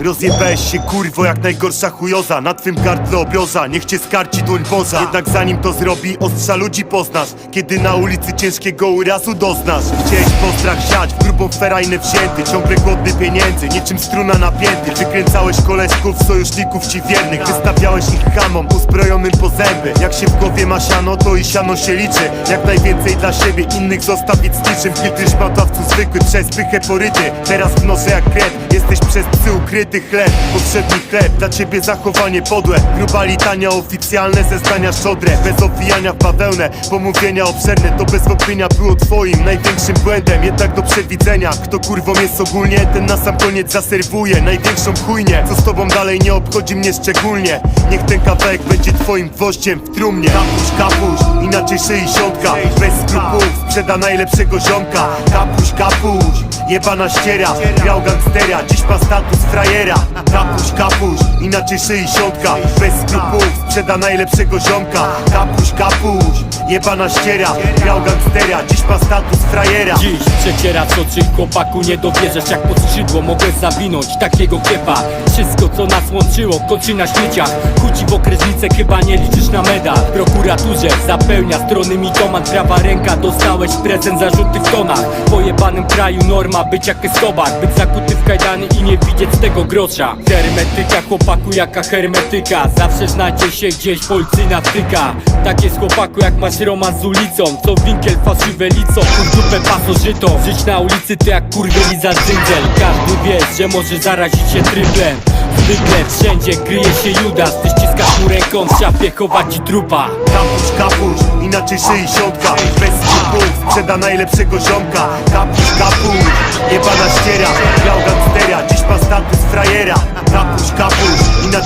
Rozjebałeś się kurwo jak najgorsza chujoza. Na twym gardle obioza, niech cię skarci dłoń boza Jednak zanim to zrobi, ostrza ludzi poznasz. Kiedy na ulicy ciężkiego urazu doznasz. Chciałeś postrach siać, w grubą ferajnę wzięty. Ciągle głodny pieniędzy, niczym struna napięty. Wykręcałeś koleżków, sojuszników ci wiernych. Wystawiałeś ich hamom, uzbrojonym po zęby. Jak się w głowie ma siano, to i siano się liczy. Jak najwięcej dla siebie, innych zostawić z niczym. Filtry szmatawcu zwykły, przez pychę poryty. Teraz w noże jak kret, jesteś przez psy ukryty chleb Potrzebny chleb, dla ciebie zachowanie podłe. Gruba litania, oficjalne zeznania szodre Bez owijania w bawełnę, pomówienia obszerne. To bez wątpienia było twoim największym błędem. Jednak do przewidzenia, kto kurwą jest ogólnie Ten na sam koniec zaserwuje największą chujnię. Co z tobą dalej nie obchodzi mnie szczególnie? Niech ten kawałek będzie twoim gwoździem w trumnie. Kapuś, kapuś, inaczej sześćdziesiątka Bez skrupułów sprzeda najlepszego ziomka. Kapuś, kapuś, jebana ściera Grał gangstera, dziś ma status frajera. Kapuś, kapuś, inaczej sześćdziesiątka Bez skrupułów sprzeda najlepszego ziomka. Kapuś, kapuś, jebana ściera. Grał gangstera, dziś ma status frajera. Dziś przecierasz oczy chłopaku nie dowierzasz Jak pod skrzydło mogę zawinąć takiego kiepa Wszystko co nas łączyło kończy na śmieciach. Chuci w okresnicę chyba nie liczysz na medal. W prokuraturze zapełnia strony mitoman Prawa ręka dostałeś prezent zarzuty w tonach. W pojebanym kraju norma być jak Escobar. Być zakuty w kajdany i nie widzieć tego grosza. Hermetyka chłopaku jaka hermetyka. Zawsze znajdzie się gdzieś policyjna wtyka Tak jest chłopaku jak masz romans z ulicą. Co winkiel fałszywe lico, kur pasożytą Żyć na ulicy to jak kurwieli za dzyndzel Każdy wie, że może zarazić się tryblem. Zwykle wszędzie kryje się Judas. Ty ściskasz mu ręką, w szafie chowa ci trupa. Kapuś, kapuś, inaczej sześćdziesiątka Bez skrupułów sprzeda najlepszego ziomka. Kapuś, kapuś, jebana ściera. Grał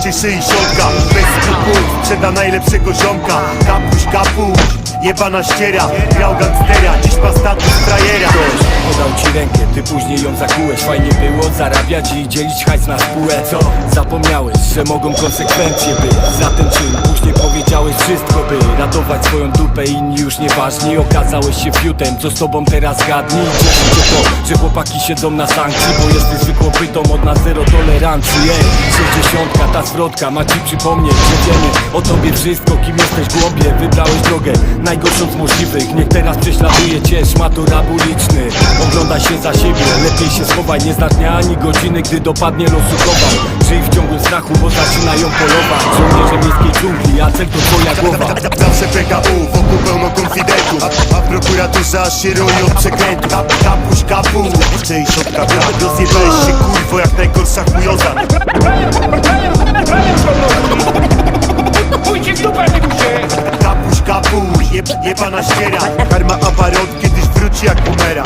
inaczej sześćdziesiątka Bez skrupułów sprzeda najlepszego ziomka. Kapuś, kapuś, jebana ściera. Grał gangstera, dziś ma status frajera. Podał ci rękę, ty później ją zakułeś. Fajnie było zarabiać i dzielić hajs na spółę. Co? Zapomniałeś, że mogą konsekwencje być. Za ten czyn później powiedziałeś wszystko by Ratować swoją dupę, inni już nieważni Okazałeś się fiutem, co z tobą teraz gadni Cieszy cię to, że chłopaki siedzą na sankcji Bo jesteś zwykłą pytą od nas zero tolerancji Ej, 60 ta zwrotka ma ci przypomnieć Że wiemy o tobie wszystko, kim jesteś głąbie Wybrałeś drogę najgorszą z możliwych Niech teraz prześladuje cię szmatura uliczny Oglądaj się za siebie, lepiej się schowaj Nie znasz dnia ani godziny, gdy dopadnie losu kowal Żyj w ciągłym strachu, bo zaczynają polować Żołnierze miejskiej dżungli, a cel to twoja głowa Zawsze PKU, wokół pełno konfidentów A w prokuraturze aż się roi od przekrętu Kapuś, kapuś, sześćdziesiątka Rozjebałeś się kurwo jak najgorsza chujoza. Pójdźcie w dupę, wydusie! Kapuś, kapuś, jeb, jebana ściera. Karma awaron kiedyś wróci jak bumera